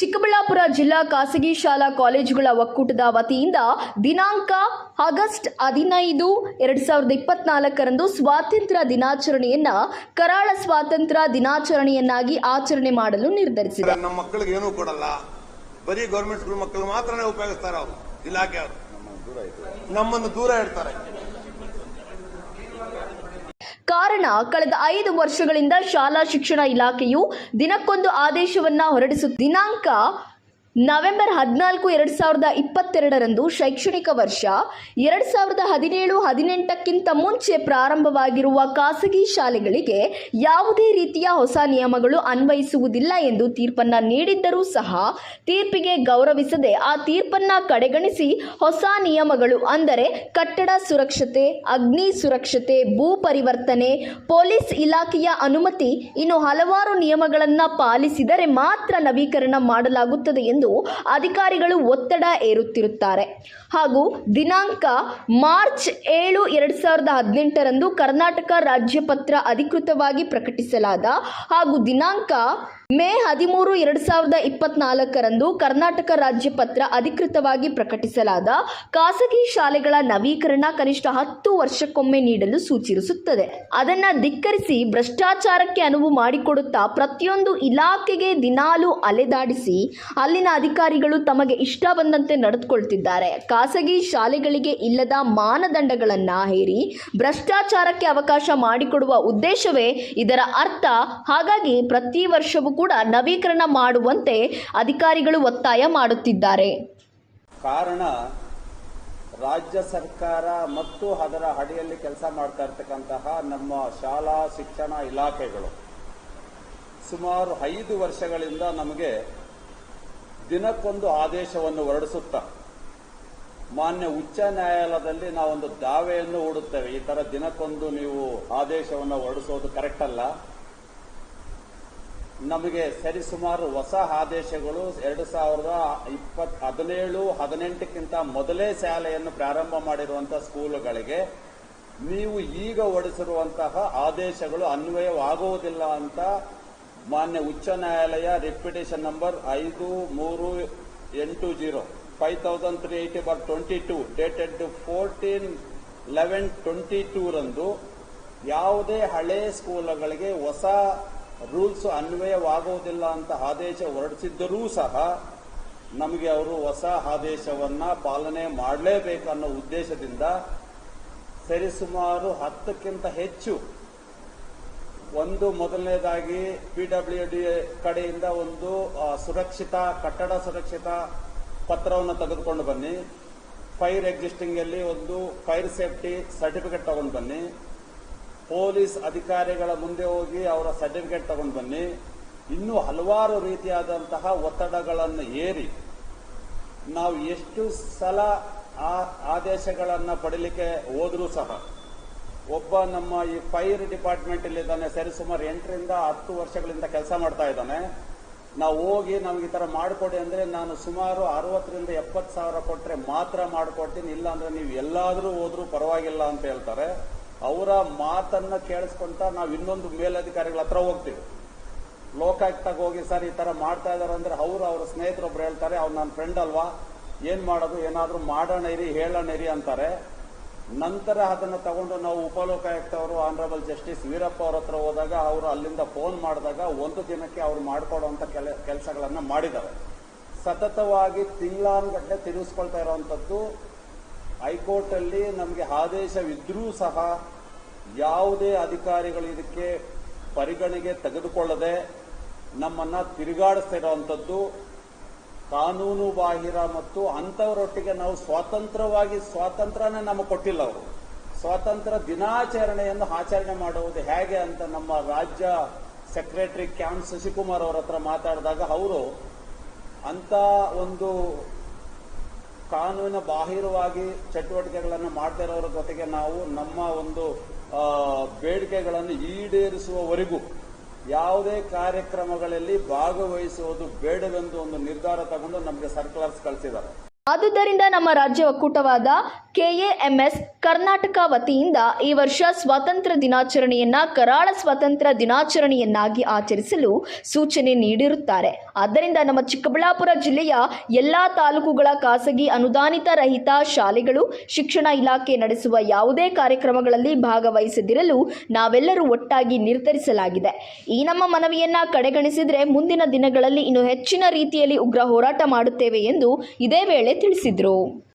ಚಿಕ್ಕಬಳ್ಳಾಪುರ ಜಿಲ್ಲಾ ಖಾಸಗಿ ಶಾಲಾ ಕಾಲೇಜುಗಳ ಒಕ್ಕೂಟದ ವತಿಯಿಂದ ದಿನಾಂಕ ಆಗಸ್ಟ್ ಹದಿನೈದು, ಎರಡು ಸಾವಿರದ ಇಪ್ಪತ್ನಾಲ್ಕರಂದು ಸ್ವಾತಂತ್ರ್ಯ ದಿನಾಚರಣೆಯನ್ನ ಕರಾಳ ಸ್ವಾತಂತ್ರ್ಯ ದಿನಾಚರಣೆಯನ್ನಾಗಿ ಆಚರಣೆ ಮಾಡಲು ನಿರ್ಧರಿಸಿದೆ. ನಮ್ಮ ಮಕ್ಕಳಿಗೆ ಏನೂ ಕೊಡಲ್ಲ. ಬರೀ ಗೌರ್ಮೆಂಟ್ ಸ್ಕೂಲ್ ಮಕ್ಕಳು ಮಾತ್ರ ಉಪಯೋಗಿಸ್ತಾರೆ ಅವರು ಇಲಾಖೆಯವರು ನಮ್ಮನ್ನು ದೂರ ಇಡ್ತಾರೆ. ಕಾರಣ ಕಳೆದ ಐದು ವರ್ಷಗಳಿಂದ ಶಾಲಾ ಶಿಕ್ಷಣ ಇಲಾಖೆಯು ದಿನಕ್ಕೊಂದು ಆದೇಶವನ್ನ ಹೊರಡಿಸು ದಿನಾಂಕ ನವೆಂಬರ್ ಹದಿನಾಲ್ಕು, ಎರಡು ಸಾವಿರದ ಇಪ್ಪತ್ತೆರಡರಂದು ಶೈಕ್ಷಣಿಕ ವರ್ಷ. ಎರಡು ಸಾವಿರದ ಹದಿನೇಳು, ಹದಿನೆಂಟಕ್ಕಿಂತ ಮುಂಚೆ ಪ್ರಾರಂಭವಾಗಿರುವ ಖಾಸಗಿ ಶಾಲೆಗಳಿಗೆ ಯಾವುದೇ ರೀತಿಯ ಹೊಸ ನಿಯಮಗಳು ಅನ್ವಯಿಸುವುದಿಲ್ಲ ಎಂದು ತೀರ್ಪನ್ನು ನೀಡಿದ್ದರೂ ಸಹ ತೀರ್ಪಿಗೆ ಗೌರವಿಸದೆ ಆ ತೀರ್ಪನ್ನು ಕಡೆಗಣಿಸಿ ಹೊಸ ನಿಯಮಗಳು ಅಂದರೆ ಕಟ್ಟಡ ಸುರಕ್ಷತೆ, ಅಗ್ನಿ ಸುರಕ್ಷತೆ, ಭೂ ಪರಿವರ್ತನೆ, ಪೊಲೀಸ್ ಇಲಾಖೆಯ ಅನುಮತಿ, ಇನ್ನು ಹಲವಾರು ನಿಯಮಗಳನ್ನು ಪಾಲಿಸಿದರೆ ಮಾತ್ರ ನವೀಕರಣ ಮಾಡಲಾಗುತ್ತದೆ ಎಂದು ಅಧಿಕಾರಿಗಳು ಒತ್ತಡ ಏರುತ್ತಿರುತ್ತಾರೆ ಹಾಗೂ ದಿನಾಂಕ ಮಾರ್ಚ್ ಏಳು ಎರಡು ಸಾವಿರದ ಹದಿನೆಂಟರಂದು ಕರ್ನಾಟಕ ರಾಜ್ಯಪತ್ರ ಅಧಿಕೃತವಾಗಿ ಪ್ರಕಟಿಸಲಾದ ಹಾಗೂ ದಿನಾಂಕ ಮೇ ಹದಿಮೂರು ಎರಡು ಸಾವಿರದ ಇಪ್ಪತ್ನಾಲ್ಕರಂದು ಕರ್ನಾಟಕ ರಾಜ್ಯಪತ್ರ ಅಧಿಕೃತವಾಗಿ ಪ್ರಕಟಿಸಲಾದ ಖಾಸಗಿ ಶಾಲೆಗಳ ನವೀಕರಣ ಕನಿಷ್ಠ ಹತ್ತು ವರ್ಷಕ್ಕೊಮ್ಮೆ ನೀಡಲು ಸೂಚಿಸುತ್ತದೆ. ಅದನ್ನ ಧಿಕ್ಕರಿಸಿ ಭ್ರಷ್ಟಾಚಾರಕ್ಕೆ ಅನುವು ಮಾಡಿಕೊಡುತ್ತಾ ಪ್ರತಿಯೊಂದು ಇಲಾಖೆಗೆ ದಿನಾಲು ಅಲೆದಾಡಿಸಿ ಅಲ್ಲಿನ ಅಧಿಕಾರಿಗಳು ತಮಗೆ ಇಷ್ಟ ಬಂದಂತೆ ನಡೆದುಕೊಳ್ತಿದ್ದಾರೆ. ಖಾಸಗಿ ಶಾಲೆಗಳಿಗೆ ಇಲ್ಲದ ಮಾನದಂಡಗಳನ್ನ ಹೇರಿ ಭ್ರಷ್ಟಾಚಾರಕ್ಕೆ ಅವಕಾಶ ಮಾಡಿಕೊಡುವ ಉದ್ದೇಶವೇ ಇದರ ಅರ್ಥ. ಹಾಗಾಗಿ ಪ್ರತಿ ವರ್ಷವೂ ಕೂಡ ನವೀಕರಣ ಮಾಡುವಂತೆ ಅಧಿಕಾರಿಗಳು ಒತ್ತಾಯ ಮಾಡುತ್ತಿದ್ದಾರೆ. ಕಾರಣ ರಾಜ್ಯ ಸರ್ಕಾರ ಮತ್ತು ಅದರ ಅಡಿಯಲ್ಲಿ ಕೆಲಸ ಮಾಡ್ತಾ ಇರ್ತಕ್ಕಂತಹ ನಮ್ಮ ಶಾಲಾ ಶಿಕ್ಷಣ ಇಲಾಖೆಗಳು ಸುಮಾರು ಐದು ವರ್ಷಗಳಿಂದ ನಮಗೆ ದಿನಕ್ಕೊಂದು ಆದೇಶವನ್ನು ಹೊರಡಿಸುತ್ತಾ ಮಾನ್ಯ ಉಚ್ಚ ನ್ಯಾಯಾಲಯದಲ್ಲಿ ನಾವೊಂದು ದಾವೆಯನ್ನು ಹೂಡುತ್ತೇವೆ. ಈ ತರ ದಿನಕ್ಕೊಂದು ನೀವು ಆದೇಶವನ್ನು ಹೊರಡಿಸೋದು ಕರೆಕ್ಟ್ ಅಲ್ಲ. ನಮಗೆ ಸರಿಸುಮಾರು ಹೊಸ ಆದೇಶಗಳು ಎರಡು ಸಾವಿರದ ಇಪ್ಪತ್ ಹದಿನೇಳು, ಹದಿನೆಂಟಕ್ಕಿಂತ ಮೊದಲೇ ಶಾಲೆಯನ್ನು ಪ್ರಾರಂಭ ಮಾಡಿರುವಂತಹ ಸ್ಕೂಲುಗಳಿಗೆ ನೀವು ಈಗ ಹೊರಡಿಸಿರುವಂತಹ ಆದೇಶಗಳು ಅನ್ವಯವಾಗುವುದಿಲ್ಲ ಅಂತ ಮಾನ್ಯ ಉಚ್ಚ ನ್ಯಾಯಾಲಯ ರಿಪಿಟೇಷನ್ ನಂಬರ್ ಐದು, ಮೂರು, ಎಂಟು, zero, five thousand three eighty bar twenty two dated fourteen, eleven, twenty two ರಂದು ಯಾವುದೇ ಹಳೆ ಸ್ಕೂಲ್ಗಳಿಗೆ ಹೊಸ ರೂಲ್ಸ್ ಅನ್ವಯವಾಗುವುದಿಲ್ಲ ಅಂತ ಆದೇಶ ಹೊರಡಿಸಿದ್ದರೂ ಸಹ ನಮಗೆ ಅವರು ಹೊಸ ಆದೇಶವನ್ನ ಪಾಲನೆ ಮಾಡಲೇಬೇಕನ್ನೋ ಉದ್ದೇಶದಿಂದ ಸರಿಸುಮಾರು ಹತ್ತಕ್ಕಿಂತ ಹೆಚ್ಚು ಒಂದು ಮೊದಲನೇದಾಗಿ ಪಿ ಡಬ್ಲ್ಯೂ ಡಿ ಕಡೆಯಿಂದ ಒಂದು ಸುರಕ್ಷಿತ, ಕಟ್ಟಡ ಸುರಕ್ಷಿತ ಪತ್ರವನ್ನು ತೆಗೆದುಕೊಂಡು ಬನ್ನಿ. ಫೈರ್ ಎಕ್ಸಿಸ್ಟಿಂಗಲ್ಲಿ ಒಂದು ಫೈರ್ ಸೇಫ್ಟಿ ಸರ್ಟಿಫಿಕೇಟ್ ತಗೊಂಡು ಬನ್ನಿ. ಪೊಲೀಸ್ ಅಧಿಕಾರಿಗಳ ಮುಂದೆ ಹೋಗಿ ಅವರ ಸರ್ಟಿಫಿಕೇಟ್ ತಗೊಂಡು ಬನ್ನಿ. ಇನ್ನೂ ಹಲವಾರು ರೀತಿಯಾದಂತಹ ಒತ್ತಡಗಳನ್ನು ಏರಿ ನಾವು ಎಷ್ಟು ಸಲ ಆ ಆದೇಶಗಳನ್ನು ಪಡೀಲಿಕ್ಕೆ ಹೋದರೂ ಸಹ ಒಬ್ಬ ನಮ್ಮ ಈ ಫೈರ್ ಡಿಪಾರ್ಟ್ಮೆಂಟ್ ಇದ್ದಾನೆ ಸರಿಸುಮಾರು ಎಂಟರಿಂದ ಹತ್ತು ವರ್ಷಗಳಿಂದ ಕೆಲಸ ಮಾಡ್ತಾ ಇದ್ದಾನೆ. ನಾವು ಹೋಗಿ ನಮ್ಗೆ ಈ ತರ ಮಾಡಿಕೊಡಿ ಅಂದ್ರೆ ನಾನು ಸುಮಾರು ಅರವತ್ತರಿಂದ ಎಪ್ಪತ್ತು ಸಾವಿರ ಕೊಟ್ಟರೆ ಮಾತ್ರ ಮಾಡಿಕೊಡ್ತೀನಿ ಇಲ್ಲ ಅಂದ್ರೆ ನೀವು ಎಲ್ಲಾದರೂ ಹೋದರೂ ಪರವಾಗಿಲ್ಲ ಅಂತ ಹೇಳ್ತಾರೆ. ಅವರ ಮಾತನ್ನ ಕೇಳಿಸ್ಕೊಂತ ನಾವು ಇನ್ನೊಂದು ಮೇಲಧಿಕಾರಿಗಳ ಹತ್ರ ಹೋಗ್ತೀವಿ. ಲೋಕಾಯುಕ್ತಾಗ ಹೋಗಿ, ಸರ್, ಈ ತರ ಮಾಡ್ತಾ ಇದಾರೆ ಅಂದ್ರೆ ಅವ್ರು ಅವ್ರ ಸ್ನೇಹಿತರೊಬ್ರು ಹೇಳ್ತಾರೆ, ಅವ್ರು ನನ್ನ ಫ್ರೆಂಡ್ ಅಲ್ವಾ? ಏನ್ ಮಾಡೋದು? ಏನಾದ್ರೂ ಮಾಡೋಣ ಇರಿ, ಹೇಳೋಣ ಇರಿ ಅಂತಾರೆ. ನಂತರ ಅದನ್ನ ತಗೊಂಡು ನಾವು ಉಪಲೋಕಾಯುಕ್ತ ಅವರು ಆನರಬಲ್ ಜಸ್ಟಿಸ್ ವೀರಪ್ಪ ಅವ್ರ ಹತ್ರ ಹೋದಾಗ ಅವರು ಅಲ್ಲಿಂದ ಫೋನ್ ಮಾಡಿದಾಗ ಒಂದು ದಿನಕ್ಕೆ ಅವ್ರು ಮಾಡ್ಕೊಡುವಂತ ಕೆಲ, ಕೆಲಸಗಳನ್ನ ಮಾಡಿದ್ದಾರೆ. ಸತತವಾಗಿ ತಿಂಗಳಾನ್ಗಟ್ಟಲೆ ತಿರುಗಿಸ್ಕೊಳ್ತಾ ಇರುವಂತದ್ದು ಹೈಕೋರ್ಟ್ ಅಲ್ಲಿ ನಮಗೆ ಆದೇಶವಿದ್ರೂ ಸಹ ಯಾವುದೇ ಅಧಿಕಾರಿಗಳು ಇದಕ್ಕೆ ಪರಿಗಣೆಗೆ ತೆಗೆದುಕೊಳ್ಳದೆ ನಮ್ಮನ್ನ ತಿರುಗಾಡಿಸ್ತಾ ಇರುವಂತದ್ದು ಕಾನೂನು ಬಾಹಿರ ಮತ್ತು ಅಂತವರೊಟ್ಟಿಗೆ ನಾವು ಸ್ವಾತಂತ್ರ್ಯವಾಗಿ ಸ್ವಾತಂತ್ರ್ಯನೇ ನಮಗೆ ಕೊಟ್ಟಿಲ್ಲ ಅವರು. ಸ್ವಾತಂತ್ರ್ಯ ದಿನಾಚರಣೆಯನ್ನು ಆಚರಣೆ ಮಾಡುವುದು ಹೇಗೆ ಅಂತ ನಮ್ಮ ರಾಜ್ಯ ಸೆಕ್ರೆಟರಿ ಕ್ಯಾನ್ ಶಶಿಕುಮಾರ್ ಅವರ ಹತ್ರ ಮಾತಾಡಿದಾಗ ಅವರು ಅಂತ ಒಂದು ಕಾನೂನಿನ ಬಾಹಿರವಾಗಿ ಚಟುವಟಿಕೆಗಳನ್ನು ಮಾಡ್ತಾ ಇರೋರ ಜೊತೆಗೆ ನಾವು ನಮ್ಮ ಒಂದು ಬೇಡಿಕೆಗಳನ್ನು ಈಡೇರಿಸುವವರೆಗೂ ಯಾವುದೇ ಕಾರ್ಯಕ್ರಮಗಳಲ್ಲಿ ಭಾಗವಹಿಸುವುದು ಬೇಡವೆಂದು ಒಂದು ನಿರ್ಧಾರ ತಗೊಂಡು ನಮಗೆ ಸರ್ಕಲರ್ಸ್ ಕಳಿಸಿದ್ದಾರೆ. ಆದುದರಿಂದ ನಮ್ಮ ರಾಜ್ಯ ಒಕ್ಕೂಟವಾದ ಕೆಎಎಂಎಸ್ ಕರ್ನಾಟಕ ವತಿಯಿಂದ ಈ ವರ್ಷ ಸ್ವಾತಂತ್ರ್ಯ ದಿನಾಚರಣೆಯನ್ನ ಕರಾಳ ಸ್ವಾತಂತ್ರ್ಯ ದಿನಾಚರಣೆಯನ್ನಾಗಿ ಆಚರಿಸಲು ಸೂಚನೆ ನೀಡಿರುತ್ತಾರೆ. ಆದ್ದರಿಂದ ನಮ್ಮ ಚಿಕ್ಕಬಳ್ಳಾಪುರ ಜಿಲ್ಲೆಯ ಎಲ್ಲಾ ತಾಲೂಕುಗಳ ಖಾಸಗಿ ಅನುದಾನಿತ ರಹಿತ ಶಾಲೆಗಳು, ಶಿಕ್ಷಣ ಇಲಾಖೆ ನಡೆಸುವ ಯಾವುದೇ ಕಾರ್ಯಕ್ರಮಗಳಲ್ಲಿ ಭಾಗವಹಿಸದಿರಲು ನಾವೆಲ್ಲರೂ ಒಟ್ಟಾಗಿ ನಿರ್ಧರಿಸಲಾಗಿದೆ. ಈ ನಮ್ಮ ಮನವಿಯನ್ನ ಕಡೆಗಣಿಸಿದರೆ ಮುಂದಿನ ದಿನಗಳಲ್ಲಿ ಇನ್ನು ಹೆಚ್ಚಿನ ರೀತಿಯಲ್ಲಿ ಉಗ್ರ ಹೋರಾಟ ಮಾಡುತ್ತೇವೆ ಎಂದು ಇದೇ ವೇಳೆ ತಿಳಿಸಿದರು.